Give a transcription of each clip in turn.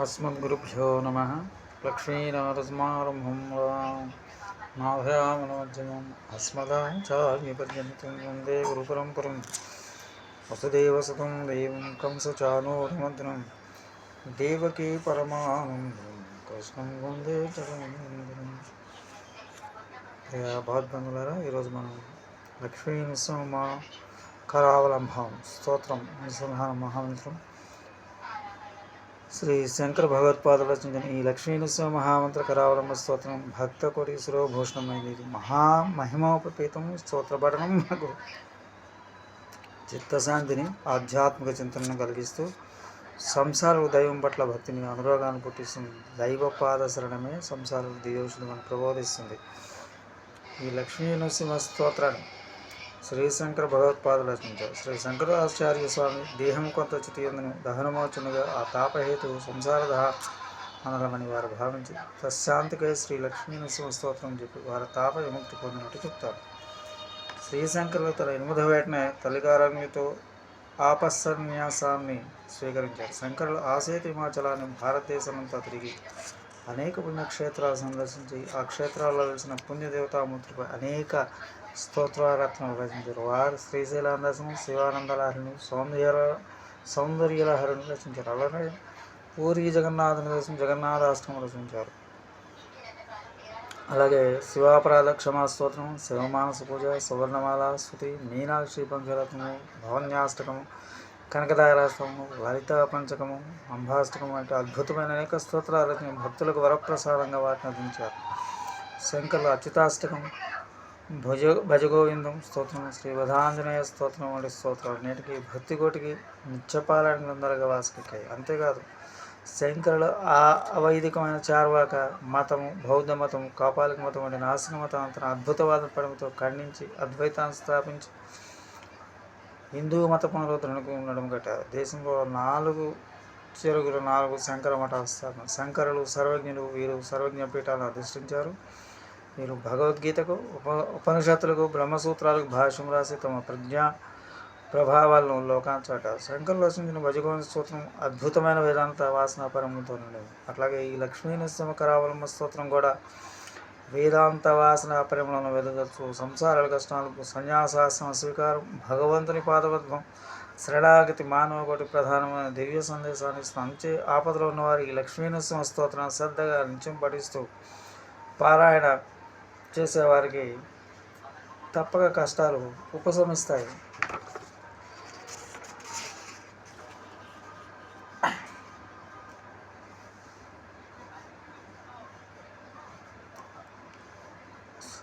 अस्मद्गुरुभ्यो नमः लक्ष्मीनाथसमारम्भं नाभयामनोज्जमम् अस्मदाचार्यपर्यन्तं वन्दे गुरुपरम्परं वसुदेवसुतं देवं कंसचानूरमद्नं देवकी परमानन्दं కృష్ణం వందే జగనందనం భాద్బంధులారా ఈరోజు మనం లక్ష్మీ నృసింహ కరావలంబం స్తోత్రం నృసింహ మహామంత్రం శ్రీ శంకర భగవత్పాదులు రచించిన ఈ లక్ష్మీనృసింహ మహామంత్ర కరావలంబ స్తోత్రం భక్త కోటి శిరోభూషణమైనది ఇది మహా స్తోత్రపఠనం మనకు చిత్తశాంతిని ఆధ్యాత్మిక చింతనను కలిగిస్తూ సంసార దైవం పట్ల భక్తిని అనురాగాన్ని పుట్టిస్తుంది. దైవపాద శరణమే సంసార దియోషులు మనకు ప్రబోధిస్తుంది. ఈ లక్ష్మీ నరసింహ స్తోత్రాన్ని శ్రీశంకర భగవత్పాదులు రచించారు శ్రీ శంకరాచార్య స్వామి దేహం కొంత చితియందును దహనమోచునుగా ఆ తాపహేతు సంసారదహ అనలమని వారు భావించి తశాంతికై శ్రీ లక్ష్మీ స్తోత్రం చెప్పి వారి తాప విముక్తి పొందినట్టు చెప్తారు. శ్రీశంకరులు తన ఎనిమిదవ వేటనే తల్లిగారంగితో ఆపస్సన్యాసాన్ని స్వీకరించారు. శంకరులు ఆసేతి హిమాచలాన్ని భారతదేశమంతా తిరిగి అనేక పుణ్యక్షేత్రాలు సందర్శించి ఆ క్షేత్రాల్లో వెలిసిన పుణ్యదేవతామూర్తిపై అనేక స్తోత్రరత్నాలు రచించారు. వారు శ్రీశైలాందసం శివానందలహరిని సౌందర్య సౌందర్యలహరిని రచించారు. అలానే పూరి జగన్నాథుని జగన్నాథ జగన్నాథాష్టమం రచించారు. అలాగే శివాపరాధ క్షమా స్తోత్రం శివమానస పూజ సువర్ణమాల స్థుతి మీనాక్షి పంచరత్నము భవన్యాష్టకము కనకదాయరాష్టము వారితా పంచకము అంభాష్టకము వంటి అద్భుతమైన అనేక స్తోత్రాలు రచన భక్తులకు వరప్రసాదంగా వాటిని అందించారు. శంకర్ల అచ్యుతాష్టకం భుజ భజగోవిందం స్తోత్రం శ్రీ వధాంజనేయ స్తోత్రం వంటి స్తోత్రాలు నేటికి భక్తి కోటికి నిత్యపాలన గ్రంథాలుగా వాసుకెక్కాయి అంతేకాదు శంకరులు ఆ అవైదికమైన చార్వాక మతము బౌద్ధ మతము కాపాలిక మతం వంటి నాశన మతం అంతా అద్భుతవాద పడమతో ఖండించి అద్వైతాన్ని స్థాపించి హిందూ మత పునరుద్ధరణకు ఉండడం గట దేశంలో నాలుగు చెరుగులు నాలుగు శంకర మఠాలు స్థాపన శంకరులు సర్వజ్ఞులు వీరు సర్వజ్ఞ పీఠాలను అధిష్ఠించారు. వీరు భగవద్గీతకు ఉప ఉపనిషత్తులకు బ్రహ్మసూత్రాలకు భాష్యం రాసి తమ ప్రజ్ఞా ప్రభావాలను లోకాంచాట. శంకరులు రచించిన భజగోవింద స్తోత్రం అద్భుతమైన వేదాంత వాసన పరమంతో ఉండేది. అట్లాగే ఈ లక్ష్మీ నరసింహ కరావలంబ స్తోత్రం కూడా వేదాంత వాసన ప్రేమలను వెదగచ్చు సంసారాల కష్టాలకు సన్యాసాసన స్వీకారం. భగవంతుని పాదపద్మం. శరణాగతి మానవ కోటి ప్రధానమైన దివ్య సందేశాన్ని స్నంచే ఆపదలో ఉన్నవారికి ఈ లక్ష్మీ స్తోత్రాన్ని శ్రద్ధగా నిత్యం పఠిస్తూ పారాయణ చేసేవారికి తప్పక కష్టాలు ఉపశమిస్తాయి.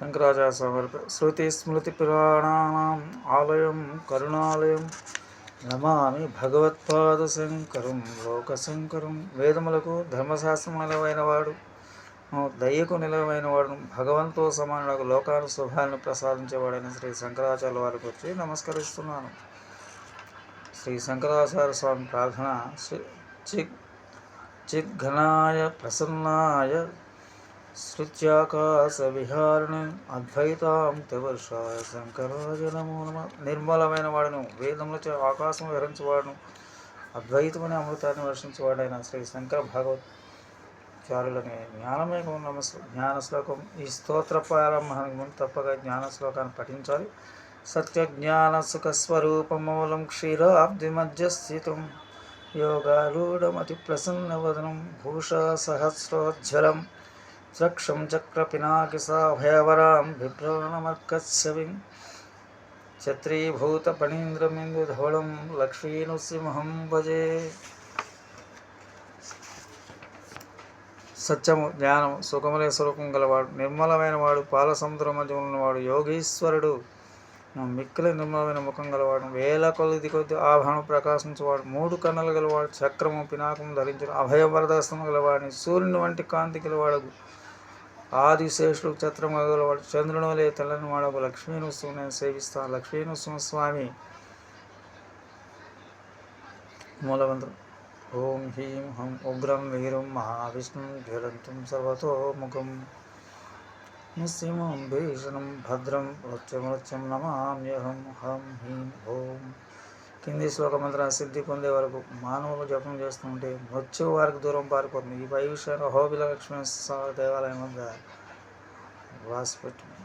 శంకరాచార్య స్వామి శృతి స్మృతి పురాణానాం ఆలయం కరుణాలయం నమామి భగవత్పాద శంకరం లోకశంకరం వేదములకు ధర్మశాస్త్రములమైన వాడు దయ్యకు నిలవైన వాడు భగవంతో సమానుడు లోకాను శుభాలను ప్రసాదించేవాడైన శ్రీ శంకరాచార్య వారికి వచ్చి నమస్కరిస్తున్నాను. శ్రీ శంకరాచార్య స్వామి ప్రార్థన చిద్ చిద్ఘనాయ ప్రసన్నాయ శృత్యాకాశవిహారిణి అద్వైతాం వర్షాయ శంకరాయ నమో నమ నిర్మలమైన వాడును. వేదములచే ఆకాశం విహరించేవాడును. అద్వైతమనే అమృతాన్ని వర్షించేవాడైన శ్రీ శంకర భగవత్ జ్ఞానమేకం జ్ఞానమే నమస్ జ్ఞాన శ్లోకం ఈ స్తోత్ర ప్రారంభానికి ముందు తప్పక జ్ఞాన శ్లోకాన్ని పఠించాలి. సత్య జ్ఞాన సుఖ స్వరూపమూలం క్షీరాబ్ది మధ్య స్థితం యోగారూఢమతి ప్రసన్నవదనం భూషా సహస్రోజ్వలం. చక్షం చక్ర పినాకిసాభయవరాం బిభ్రాణమర్కత్సవిం ఛత్రీభూత పణీంద్రమిందుధవళం లక్ష్మీనృసింహం భజే సత్యము జ్ఞానం సుఖములే స్వరూపం గలవాడు నిర్మలమైన వాడు పాల సముద్రం మధ్య యోగీశ్వరుడు మిక్కిలి నిర్మలమైన ముఖం గలవాడు వేల కొద్ది కొద్ది ఆభరణం ప్రకాశించేవాడు మూడు కన్నులు గలవాడు చక్రము పినాకము ధరించిన అభయవరదస్తము గలవాడిని సూర్యుని వంటి కాంతి గలవాడు ఆదిశేషుడు ఛత్రం గలవాడు చంద్రుని వలె తెల్లని వాడకు లక్ష్మీ నేను సేవిస్తాను లక్ష్మీ నృసింహస్వామి మూలవంతుడు ఓం హ్రీం హం ఉగ్రం వీరం మహావిష్ణుం జ్వలంతం సర్వతోముఖం. నృసింహం భీషణం భద్రం వృత్యమృత్యం నమామ్యహం హం హ్రీం ఓం. కింది శ్లోక సిద్ధి పొందే వరకు మానవులు జపం చేస్తుంటే మృత్యు వారికి దూరం పారిపోతుంది. ఈ పై విషయాన్ని హోబిల లక్ష్మీ దేవాలయం వద్ద రాసిపెట్టింది